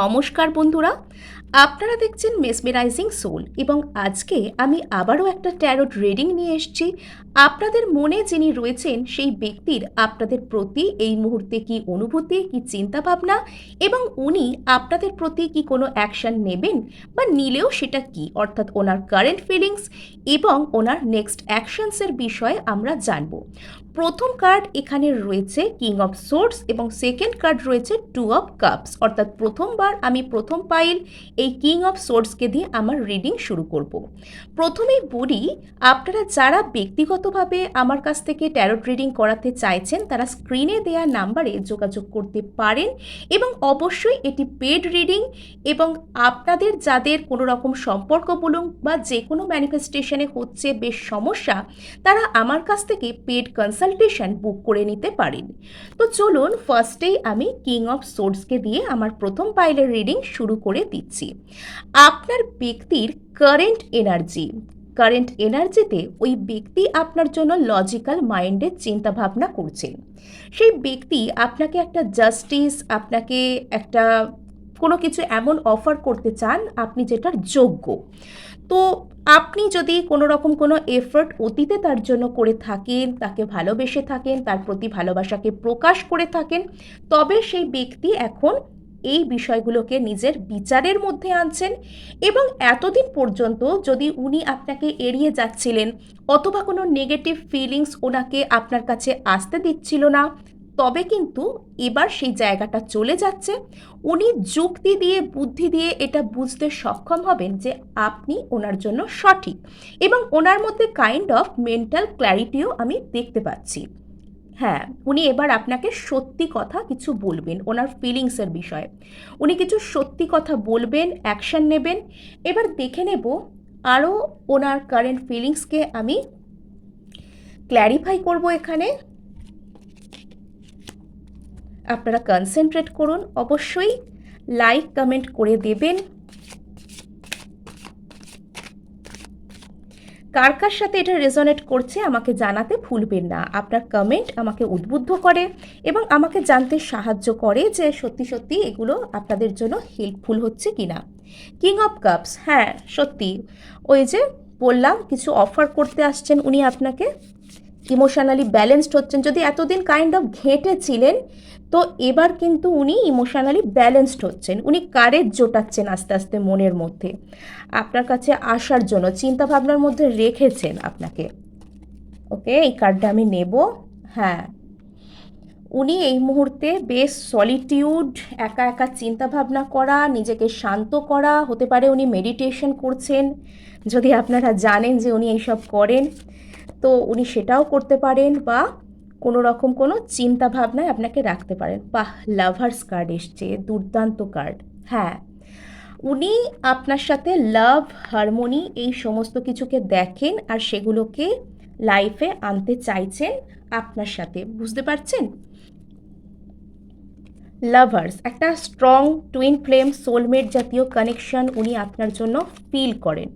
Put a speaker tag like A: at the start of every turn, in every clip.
A: নমস্কার বন্ধুরা, আপনারা দেখছেন মেসমেরাইজিং সোল এবং আজকে আমি আবারও একটা ট্যারোট রিডিং নিয়ে এসেছি। আপনাদের মনে যিনি রয়েছেন সেই ব্যক্তির আপনাদের প্রতি এই মুহূর্তে কি অনুভূতি, কি চিন্তাভাবনা এবং উনি আপনাদের প্রতি কি কোনো অ্যাকশন নেবেন বা নিলেও সেটা কি? অর্থাৎ ওনার কারেন্ট ফিলিংস এবং ওনার নেক্সট অ্যাকশনসের বিষয়ে আমরা জানব। প্রথম কার্ড এখানে রয়েছে কিং অফ সোর্স এবং সেকেন্ড কার্ড রয়েছে টু অফ কাপস অর্থাৎ প্রথমবার আমি প্রথম পাইল এই কিং অফ সোর্সকে দিয়ে আমার রিডিং শুরু করব। প্রথমেই বলি, আপনারা যারা ব্যক্তিগতভাবে আমার কাছ থেকে ট্যারোট রিডিং করাতে চাইছেন, তারা স্ক্রিনে দেওয়া নাম্বারে যোগাযোগ করতে পারেন এবং অবশ্যই এটি পেড রিডিং এবং আপনাদের যাদের কোনো রকম সম্পর্ক বলুন বা যে কোনো ম্যানিফেস্টেশনে হচ্ছে বেশ সমস্যা, তারা আমার কাছ থেকে পেড কনসালটেশন বুক করে নিতে পারেন। তো চলুন ফার্স্টেই আমি কিং অফ সোর্সকে দিয়ে আমার প্রথম পাইলের রিডিং শুরু করে দিচ্ছি। আপনার ব্যক্তির কারেন্ট এনার্জি কারেন্ট এনার্জিতে ওই ব্যক্তি আপনার জন্য লজিক্যাল মাইন্ডে চিন্তাভাবনা করছেন সেই ব্যক্তি আপনাকে একটা জাস্টিস আপনাকে একটা কোনো কিছু এমন অফার করতে চান, আপনি যেটার যোগ্য। তো আপনি যদি কোনো রকম কোনো এফর্ট অতীতে তার জন্য করে থাকেন, তাকে ভালোবেসে থাকেন, তার প্রতি ভালোবাসাকে প্রকাশ করে থাকেন, তবে সেই ব্যক্তি এখন এই বিষয়গুলোকে নিজের বিচারের মধ্যে আনছেন এবং এতদিন পর্যন্ত যদি উনি আপনাকে এড়িয়ে যাচ্ছিলেন অথবা কোনো নেগেটিভ ফিলিংস ওনাকে আপনার কাছে আসতে দিচ্ছিল না, তবে কিন্তু এবার সেই জায়গাটা চলে যাচ্ছে। উনি যুক্তি দিয়ে, বুদ্ধি দিয়ে এটা বুঝতে সক্ষম হবেন যে আপনি ওনার জন্য সঠিক এবং ওনার মধ্যে কাইন্ড অফ মেন্টাল ক্ল্যারিটিও আমি দেখতে পাচ্ছি। হ্যাঁ উনি এবার আপনাকে সত্যি কথা কিছু বলবেন ওনার ফিলিংসের বিষয়ে। উনি কিছু সত্যি কথা বলবেন অ্যাকশন নেবেন। এবার দেখে নেব আরও ওনার কারেন্ট ফিলিংসকে আমি ক্ল্যারিফাই করব এখানে। আপনারা কনসেন্ট্রেট করুন। অবশ্যই লাইক কমেন্ট করে দেবেন। কার কার সাথে এটা রেজনেট করছে আমাকে জানাতে ভুলবেন না। আপনার কমেন্ট আমাকে উদ্বুদ্ধ করে এবং আমাকে জানতে সাহায্য করে যে সত্যি সত্যি এগুলো আপনাদের জন্য হেল্পফুল হচ্ছে কি না কিং অফ কাপস হ্যাঁ সত্যি। ওই যে বললাম, কিছু অফার করতে আসছেন উনি আপনাকে। ইমোশনালি ব্যালেন্সড হচ্ছেন, যদি এতদিন কাইন্ড অফ ঘেঁটে ছিলেন তো এবার কিন্তু উনি ইমোশনালি ব্যালেন্সড হচ্ছেন। উনি কারেজ জোটাচ্ছেন আস্তে আস্তে মনের মধ্যে। আপনার কাছে আসার জন্য চিন্তা ভাবনার মধ্যে রেখেছেন আপনাকে। ওকে, এই কার্ডটা আমি নেব। হ্যাঁ। উনি এই মুহূর্তে বেশ সলিটিউড একা একা চিন্তা ভাবনা করা, নিজেকে শান্ত করা, হতে পারে উনি মেডিটেশন করছেন। যদি আপনারা জানেন যে উনি এইসব করেন তো উনি সেটাও করতে পারেন বা কোনো রকম কোনো চিন্তা ভাবনায় আপনাকে রাখতে পারেন। বাহ লাভার্স কার্ড এসছে, দুর্দান্ত কার্ড হ্যাঁ উনি আপনার সাথে লাভ হারমোনি এই সমস্ত কিছুকে দেখেন আর সেগুলোকে লাইফে আনতে চাইছেন আপনার সাথে। বুঝতে পারছেন? লাভার্স একটা স্ট্রং টুইন ফ্লেম সোলমেট জাতীয় কানেকশন উনি আপনার জন্য ফিল করেন।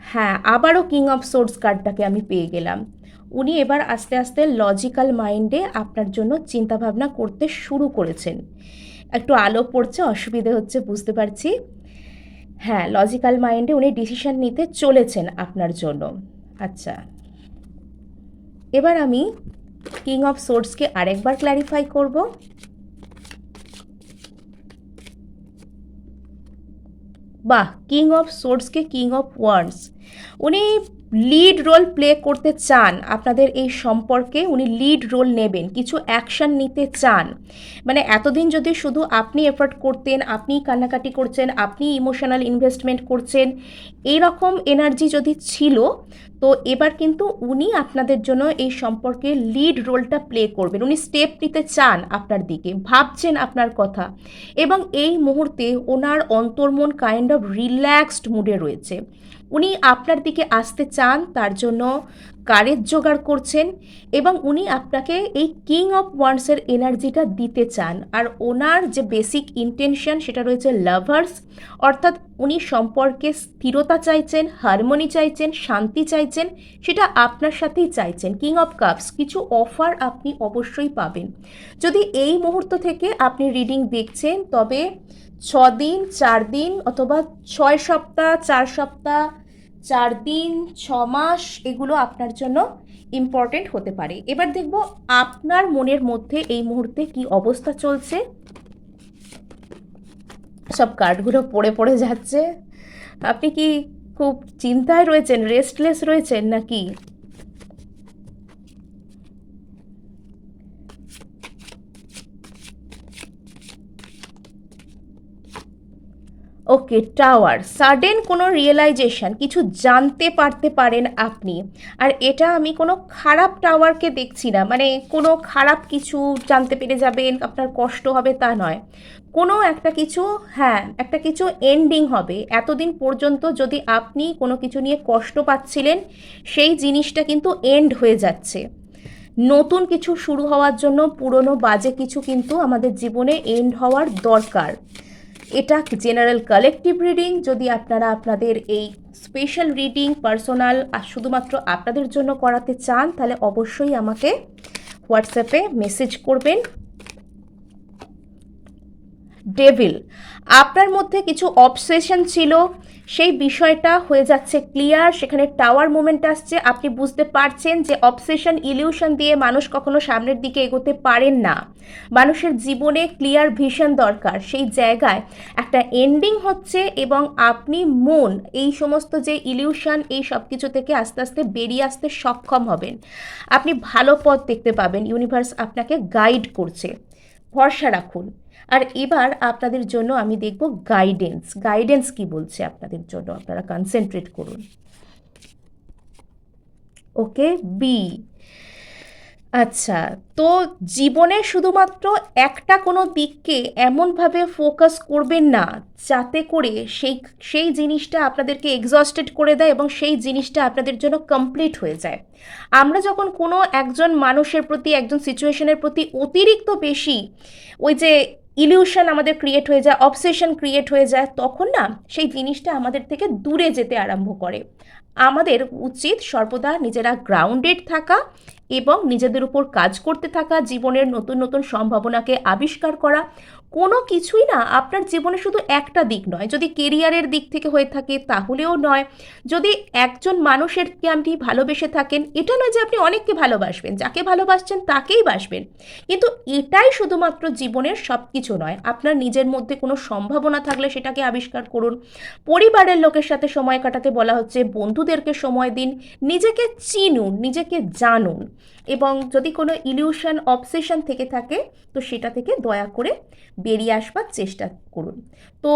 A: হ্যাঁ আবারও কিং অফ সোর্স কার্ডটাকে আমি পেয়ে গেলাম। উনি এবার আস্তে আস্তে লজিক্যাল মাইন্ডে আপনার জন্য চিন্তাভাবনা করতে শুরু করেছেন। একটু আলো পড়ছে, অসুবিধে হচ্ছে, বুঝতে পারছি। হ্যাঁ লজিক্যাল মাইন্ডে উনি ডিসিশন নিতে চলেছেন আপনার জন্য। আচ্ছা। এবার আমি কিং অফ সোর্সকে আরেকবার ক্ল্যারিফাই করব। বাহ কিং অফ সোর্সকে কিং অফ ওয়ার্ডস উনি লিড রোল প্লে করতে চান, আপনাদের এই সম্পর্কে উনি লিড রোল নেবেন, কিছু অ্যাকশন নিতে চান। মানে এতদিন যদি শুধু আপনি এফোর্ট করতেন, আপনি কান্নাকাটি করছেন, আপনি ইমোশনাল ইনভেস্টমেন্ট করছেন এই রকম এনার্জি যদি ছিল, তো এবার কিন্তু উনি আপনাদের জন্য এই সম্পর্কে লিড রোলটা প্লে করবেন। উনি স্টেপ নিতে চান আপনার দিকে, ভাবছেন আপনার কথা। এবং এই মুহূর্তে ওনার অন্তর্মন কাইন্ড অফ রিল্যাক্সড মুডে রয়েছে। উনি আপনার দিকে আসতে চান, তার জন্য কারেজ জোগাড় করছেন এবং উনি আপনাকে এই কিং অফ ওয়ান্ডসের এনার্জিটা দিতে চান। আর ওনার যে বেসিক ইন্টেনশন সেটা রয়েছে লাভার্স অর্থাৎ উনি সম্পর্কে স্থিরতা চাইছেন হারমোনি চাইছেন, শান্তি চাইছেন, সেটা আপনার সাথেই চাইছেন। কিং অফ কাপস কিছু অফার আপনি অবশ্যই পাবেন। যদি এই মুহূর্ত থেকে আপনি রিডিং দেখছেন, তবে ছ দিন চার দিন অথবা ছয় সপ্তাহ, চার সপ্তাহ চার দিন, ছ মাস এগুলো আপনার জন্য ইম্পর্টেন্ট হতে পারে। এবার দেখব আপনার মনের মধ্যে এই মুহূর্তে কি অবস্থা চলছে। সব কার্ডগুলো পড়ে পড়ে যাচ্ছে। আপনি কি খুব চিন্তায় রয়েছেন রেস্টলেস রয়েছেন নাকি? ওকে টাওয়ার সাডেন কোনো রিয়েলাইজেশন কিছু জানতে পারতে পারেন আপনি। আর এটা আমি কোনো খারাপ টাওয়ারকে দেখছি না মানে কোনো খারাপ কিছু জানতে পেরে যাবেন, আপনার কষ্ট হবে তা নয়। কোনো একটা কিছু হ্যাঁ একটা কিছু এন্ডিং হবে। এতদিন পর্যন্ত যদি আপনি কোনো কিছু নিয়ে কষ্ট পাচ্ছিলেন, সেই জিনিসটা কিন্তু এন্ড হয়ে যাচ্ছে। নতুন কিছু শুরু হওয়ার জন্য পুরনো বাজে কিছু কিন্তু আমাদের জীবনে এন্ড হওয়ার দরকার। এটা জেনারেল কালেকটিভ রিডিং যদি আপনারা আপনাদের এই স্পেশাল রিডিং পার্সোনাল শুধুমাত্র আপনাদের জন্য করাতে চান, তাহলে অবশ্যই আমাকে হোয়াটসঅ্যাপে মেসেজ করবেন। ডেভিল আপনার মধ্যে কিছু অবসেশন ছিল, সেই বিষয়টা হয়ে যাচ্ছে ক্লিয়ার সেখানে টাওয়ার মুভমেন্ট আসছে, আপনি বুঝতে পারছেন যে অবসেশন ইলিউশন দিয়ে মানুষ কখনো সামনের দিকে এগোতে পারেন না। মানুষের জীবনে ক্লিয়ার ভিশন দরকার, সেই জায়গায় একটা এন্ডিং হচ্ছে এবং আপনি মন, এই সমস্ত যে ইলিউশন এই সব কিছু থেকে আস্তে আস্তে বেরিয়ে আসতে সক্ষম হবেন। আপনি ভালো পথ দেখতে পাবেন ইউনিভার্স আপনাকে গাইড করছে। ভরসা রাখুন। আর এবার আপনাদের জন্য আমি দেখব গাইডেন্স গাইডেন্স কি বলছে আপনাদের জন্য? আপনারা কনসেন্ট্রেট করুন। ওকে বি আচ্ছা তো জীবনে শুধুমাত্র একটা কোনো দিককে এমনভাবে ফোকাস করবেন না, যাতে করে সেই সেই জিনিসটা আপনাদেরকে এক্সস্টেড করে দেয় এবং সেই জিনিসটা আপনাদের জন্য কমপ্লিট হয়ে যায়। আমরা যখন কোনো একজন মানুষের প্রতি, একজন সিচুয়েশনের প্রতি অতিরিক্ত বেশি, ওই যে ইলিউশন আমাদের ক্রিয়েট হয়ে যায় অবসেশন ক্রিয়েট হয়ে যায়, তখন না সেই জিনিসটা আমাদের থেকে দূরে যেতে আরম্ভ করে। আমাদের উচিত সর্বদা নিজেরা গ্রাউন্ডেড থাকা এবং নিজেদের উপর কাজ করতে থাকা, জীবনের নতুন নতুন সম্ভাবনাকে আবিষ্কার করা কোনো কিছুই না আপনার জীবনে শুধু একটা দিক নয়। যদি কেরিয়ারের দিক থেকে হয়ে থাকে তাহলেও নয়। যদি একজন মানুষেরকে আপনি ভালোবেসে থাকেন, এটা নয় যে আপনি অনেককে ভালোবাসবেন। যাকে ভালোবাসছেন তাকেই বাসবেন। কিন্তু এটাই শুধুমাত্র জীবনের সব কিছু নয়। আপনার নিজের মধ্যে কোনো সম্ভাবনা থাকলে সেটাকে আবিষ্কার করুন। পরিবারের লোকের সাথে সময় কাটাতে বলা হচ্ছে, বন্ধুদেরকে সময় দিন, নিজেকে চিনুন, নিজেকে জানুন। এবং যদি কোনো ইলিউশন অবসেশন থেকে থাকে, তো সেটা থেকে দয়া করে বেরিয়ে আসবার চেষ্টা করুন। তো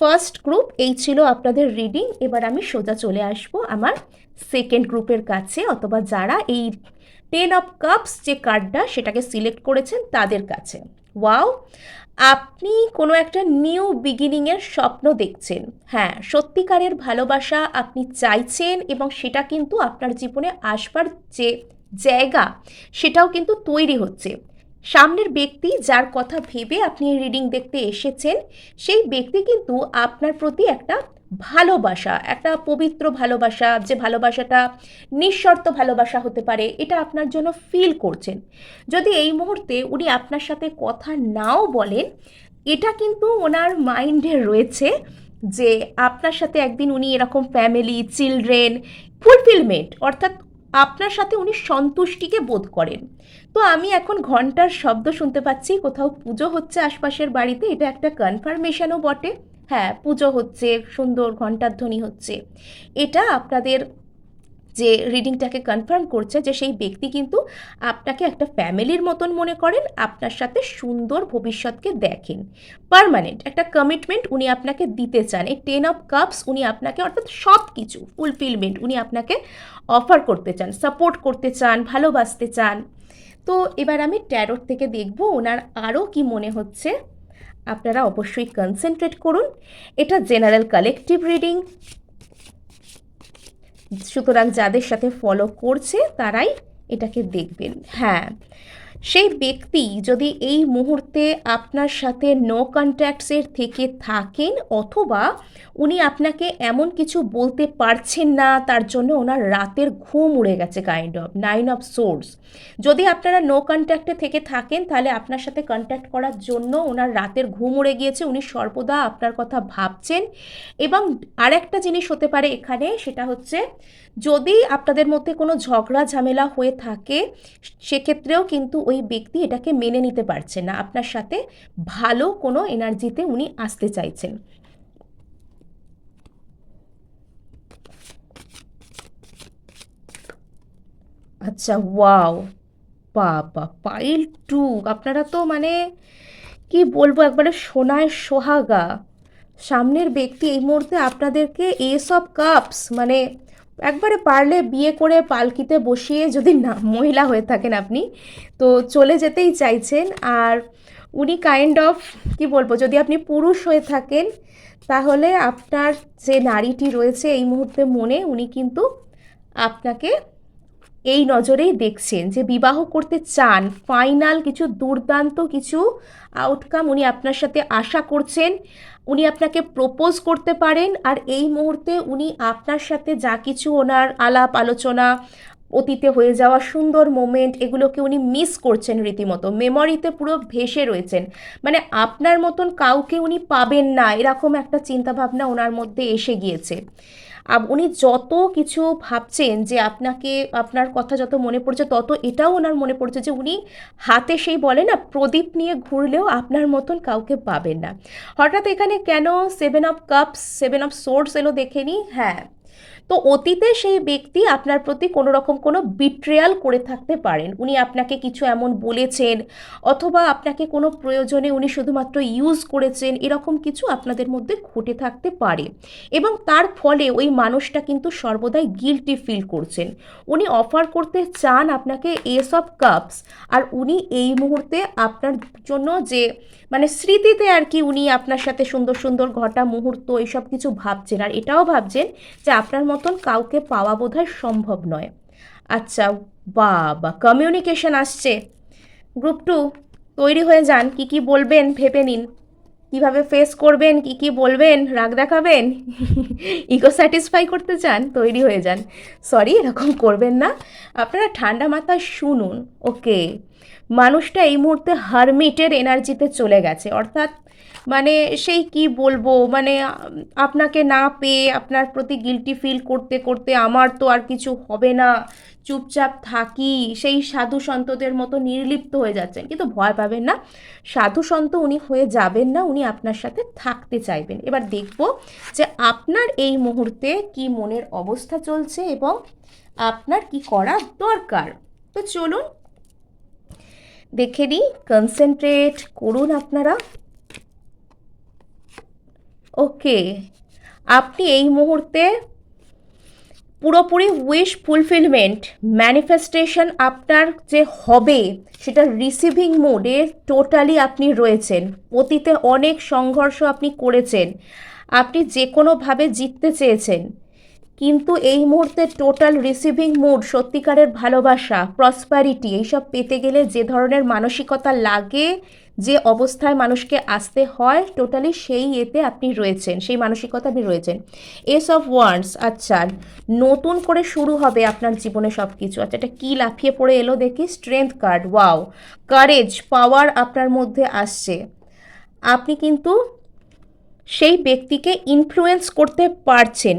A: ফার্স্ট গ্রুপ এই ছিল আপনাদের রিডিং এবার আমি সোজা চলে আসব আমার সেকেন্ড গ্রুপের কাছে, অথবা যারা এই টেন অফ কাপস যে কার্ডটা সেটাকে সিলেক্ট করেছেন তাদের কাছে। ওয়াও আপনি কোনো একটা নিউ বিগিনিংয়ের স্বপ্ন দেখছেন। হ্যাঁ সত্যিকারের ভালোবাসা আপনি চাইছেন এবং সেটা কিন্তু আপনার জীবনে আসবার যে জায়গা সেটাও কিন্তু তৈরি হচ্ছে। সামনের ব্যক্তি যার কথা ভেবে আপনি রিডিং দেখতে এসেছেন, সেই ব্যক্তি কিন্তু আপনার প্রতি একটা ভালোবাসা, একটা পবিত্র ভালোবাসা, যে ভালোবাসাটা নিঃশর্ত ভালোবাসা হতে পারে, এটা আপনার জন্য ফিল করছেন। যদি এই মুহূর্তে উনি আপনার সাথে কথা নাও বলেন, এটা কিন্তু ওনার মাইন্ডে রয়েছে যে আপনার সাথে একদিন উনি এরকম ফ্যামিলি চিলড্রেন ফুলফিলমেন্ট অর্থাৎ আপনার সাথে উনি সন্তুষ্টিকে বোধ করেন। তো আমি এখন ঘণ্টার শব্দ শুনতে পাচ্ছি, কোথাও পুজো হচ্ছে আশপাশের বাড়িতে, এটা একটা কনফার্মেশনও বটে। হ্যাঁ পুজো হচ্ছে, সুন্দর ঘণ্টার ধ্বনি হচ্ছে। এটা আপনাদের যে রিডিংটাকে কনফার্ম করছে যে সেই ব্যক্তি কিন্তু আপনাকে একটা ফ্যামিলির মতন মনে করেন, আপনার সাথে সুন্দর ভবিষ্যৎকে দেখেন। পারমানেন্ট একটা কমিটমেন্ট উনি আপনাকে দিতে চান, এই টেন অফ কাপস উনি আপনাকে অর্থাৎ সব কিছু ফুলফিলমেন্ট উনি আপনাকে অফার করতে চান সাপোর্ট করতে চান, ভালোবাসতে চান। তো এবার আমি ট্যারোট থেকে দেখব ওনার আরও কি মনে হচ্ছে। আপনারা অবশ্যই কনসেন্ট্রেট করুন। এটা জেনারেল কালেকটিভ রিডিং সুতরাং যাদের সাথে ফলো করছে তারাই এটাকে দেখবেন। হ্যাঁ। সেই ব্যক্তি যদি এই মুহূর্তে আপনার সাথে নো কন্ট্যাক্টসের থেকে থাকেন অথবা উনি আপনাকে এমন কিছু বলতে পারছেন না, তার জন্য ওনার রাতের ঘুম উড়ে গেছে kind of nine of swords যদি আপনারা নো কন্ট্যাক্টে থেকে থাকেন, তাহলে আপনার সাথে কন্ট্যাক্ট করার জন্য ওনার রাতের ঘুম উড়ে গিয়েছে, উনি সর্বদা আপনার কথা ভাবছেন। এবং আরেকটা জিনিস হতে পারে এখানে, সেটা হচ্ছে যদি আপনাদের মধ্যে কোনো ঝগড়া, ঝামেলা হয়ে থাকে, সেক্ষেত্রেও কিন্তু ওই ব্যক্তি এটাকে মেনে নিতে পারছে না। আপনার সাথে ভালো কোনো এনার্জিতে উনি আসতে চাইছেন। আচ্ছা ওয়াও! বাবা, পাইল টু, আপনারা তো মানে কি বলব, একবারে সোনায় সোহাগা। সামনের ব্যক্তি এই মুহূর্তে আপনাদেরকে এসব কাপস মানে একবারে পারলে বিয়ে করে পালকিতে বসিয়ে যদি না, মহিলা হয়ে থাকেন আপনি, তো চলে যেতেই চাইছেন। আর উনি কাইন্ড অফ কি বলব, যদি আপনি পুরুষ হয়ে থাকেন, তাহলে আপনার যে নারীটি রয়েছে এই মুহূর্তে মনে, উনি কিন্তু আপনাকে এই নজরেই দেখছেন যে বিবাহ করতে চান ফাইনাল কিছু দুর্দান্ত কিছু আউটকাম উনি আপনার সাথে আশা করছেন, উনি আপনাকে প্রপোজ করতে পারেন, আর এই মুহূর্তে উনি আপনার সাথে যা কিছু ওনার আলাপ, আলোচনা, অতীতে হয়ে যাওয়া সুন্দর মোমেন্ট এগুলোকে উনি মিস করছেন রীতিমতো। মেমরিতে পুরো ভেসে রয়েছেন। মানে আপনার মতন কাউকে উনি পাবেন না, এরকম একটা চিন্তাভাবনা ওনার মধ্যে এসে গিয়েছে। উনি যত কিছু ভাবছেন যে আপনাকে, আপনার কথা যত মনে পড়ছে, তত এটাও ওনার মনে পড়ছে যে উনি হাতে সেই বলে না, প্রদীপ নিয়ে ঘুরলেও আপনার মতন কাউকে পাবেন না। হঠাৎ এখানে কেন seven of cups seven of swords এলো দেখে নিই হ্যাঁ তো অতীতে সেই ব্যক্তি আপনার প্রতি কোনো রকম কোনো বিট্রেয়াল করে থাকতে পারেন। উনি আপনাকে কিছু এমন বলেছেন অথবা আপনাকে কোনো প্রয়োজনে উনি শুধুমাত্র ইউজ করেছেন, এরকম কিছু আপনাদের মধ্যে ঘটে থাকতে পারে। এবং তার ফলে ওই মানুষটা কিন্তু সর্বদাই গিলটি ফিল করছেন। উনি অফার করতে চান আপনাকে এস অফ কাপস আর উনি এই মুহূর্তে আপনার জন্য যে মানে স্মৃতিতে আর কি উনি আপনার সাথে সুন্দর সুন্দর ঘটা মুহূর্ত, এসব কিছু ভাবছেন। আর এটাও ভাবছেন যে আপনার মতন কাউকে পাওয়া বোধহয় সম্ভব নয়। আচ্ছা বাবা কমিউনিকেশন আসছে। গ্রুপ টু তৈরি হয়ে যান, কি কি বলবেন ভেবে নিন। কীভাবে ফেস করবেন, কি কি বলবেন, রাগ দেখাবেন? ইকো স্যাটিসফাই করতে চান, তৈরি হয়ে যান। সরি এরকম করবেন না। আপনারা ঠান্ডা মাথায় শুনুন ওকে মানুষটা এই মুহূর্তে হারমিটের এনার্জিতে চলে গেছে। অর্থাৎ মানে সেই কি বলব? মানে আপনাকে না পেয়ে আপনার প্রতি গিলটি ফিল করতে করতে আমার তো আর কিছু হবে না। চুপচাপ থাকি। সেই সাধু সন্তদের মতো নির্লিপ্ত হয়ে যাচ্ছেন। কিন্তু ভয় পাবেন না। সাধু সন্ত উনি হয়ে যাবেন না, উনি আপনার সাথে থাকতে চাইবেন। এবার দেখব যে আপনার এই মুহূর্তে কি মনের অবস্থা চলছে এবং আপনার কি করা দরকার। তো চলুন দেখে নিই কনসেন্ট্রেট করুন আপনারা। ওকে, আপনি এই মুহূর্তে পুরোপুরি উইশ ফুলফিলমেন্ট ম্যানিফেস্টেশন আপনার যে হবে, সেটা রিসিভিং মোডে টোটালি আপনি রয়েছেন। অতীতে অনেক সংঘর্ষ আপনি করেছেন। আপনি যে কোনোভাবে জিততে চেয়েছেন। কিন্তু এই মুহূর্তে টোটাল রিসিভিং মুড সত্যিকারের ভালোবাসা প্রসপারিটি এইসব পেতে গেলে যে ধরনের মানসিকতা লাগে, যে অবস্থায় মানুষকে আসতে হয় টোটালি সেই এতে আপনি রয়েছেন, সেই মানসিকতা আপনি রয়েছেন। এস অফ ওয়ান্ডস আচ্ছা নতুন করে শুরু হবে আপনার জীবনে সব কিছু আচ্ছা এটা কী লাফিয়ে পড়ে এলো দেখি? Strength card wow courage power আপনার মধ্যে আসছে। আপনি কিন্তু সেই ব্যক্তিকে ইনফ্লুয়েন্স করতে পারছেন।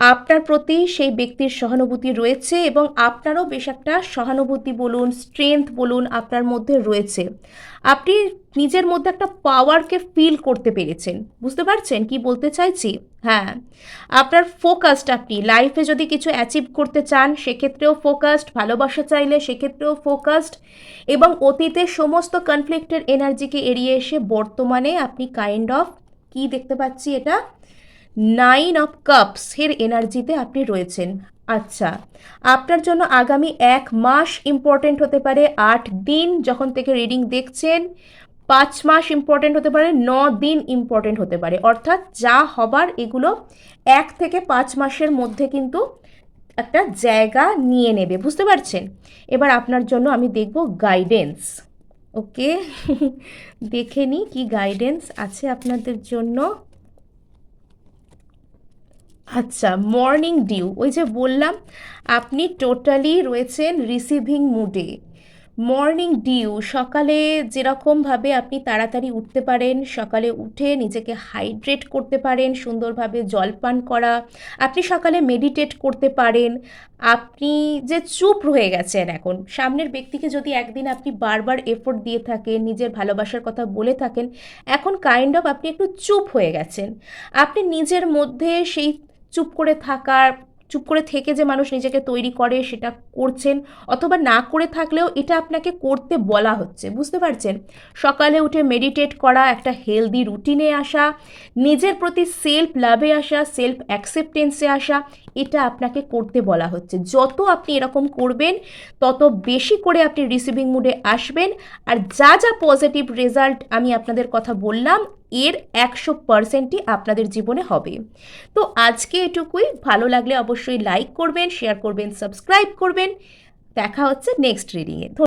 A: আপনার প্রতি সেই ব্যক্তির সহানুভূতি রয়েছে এবং আপনারও বেশ একটা সহানুভূতি বলুন স্ট্রেংথ বলুন আপনার মধ্যে রয়েছে। আপনি নিজের মধ্যে একটা পাওয়ারকে ফিল করতে পেরেছেন। বুঝতে পারছেন কি বলতে চাইছি? হ্যাঁ আপনার ফোকাসড আপনি। লাইফে যদি কিছু অ্যাচিভ করতে চান, সেক্ষেত্রেও ফোকাসড ভালোবাসা চাইলে সেক্ষেত্রেও ফোকাসড এবং অতীতে সমস্ত কনফ্লিক্টের এনার্জিকে এড়িয়ে এসে বর্তমানে আপনি কাইন্ড অফ কি দেখতে পাচ্ছি এটা? নাইন অফ কাপস এর এনার্জিতে আপনি রয়েছেন। আচ্ছা আপনার জন্য আগামী এক মাস ইম্পর্টেন্ট হতে পারে আট দিন যখন থেকে রিডিং দেখছেন। পাঁচ মাস ইম্পর্টেন্ট হতে পারে, ন দিন ইম্পর্টেন্ট হতে পারে। অর্থাৎ যা হবার এগুলো এক থেকে পাঁচ মাসের মধ্যে কিন্তু একটা জায়গা নিয়ে নেবে। বুঝতে পারছেন? এবার আপনার জন্য আমি দেখব গাইডেন্স ওকে দেখে নিই কী গাইডেন্স আছে আপনাদের জন্য। আচ্ছা মর্নিং ডিউ ওই যে বললাম, আপনি টোটালি রয়েছেন রিসিভিং মুডে মর্নিং ডিউ সকালে যেরকমভাবে আপনি তাড়াতাড়ি উঠতে পারেন, সকালে উঠে নিজেকে হাইড্রেট করতে পারেন, সুন্দরভাবে জলপান করা, আপনি সকালে মেডিটেট করতে পারেন, আপনি যে চুপ রয়ে গেছেন এখন, সামনের ব্যক্তিকে যদি একদিন আপনি বারবার এফোর্ট দিয়ে থাকেন, নিজের ভালোবাসার কথা বলে থাকেন, এখন কাইন্ড অফ আপনি একটু চুপ হয়ে গেছেন। আপনি নিজের মধ্যে সেই চুপ করে থাকার, চুপ করে থেকে যে মানুষ নিজেকে তৈরি করে সেটা করছেন অথবা না করে থাকলেও এটা আপনাকে করতে বলা হচ্ছে, বুঝতে পারছেন? সকালে উঠে মেডিটেট করা, একটা হেলদি রুটিনে আসা, নিজের প্রতি সেলফ লাভে আসা সেলফ অ্যাকসেপ্টেন্সে আসা, এটা আপনাকে করতে বলা হচ্ছে। যত আপনি এরকম করবেন, তত বেশি করে আপনি রিসিভিং মুডে আসবেন। আর যা যা পজিটিভ রেজাল্ট আমি আপনাদের কথা বললাম এর একশো পার্সেন্টই আপনাদের জীবনে হবে। তো আজকে এটুকুই। ভালো লাগলে অবশ্যই লাইক করবেন শেয়ার করবেন সাবস্ক্রাইব করবেন। দেখা হচ্ছে নেক্সট রিডিংয়ে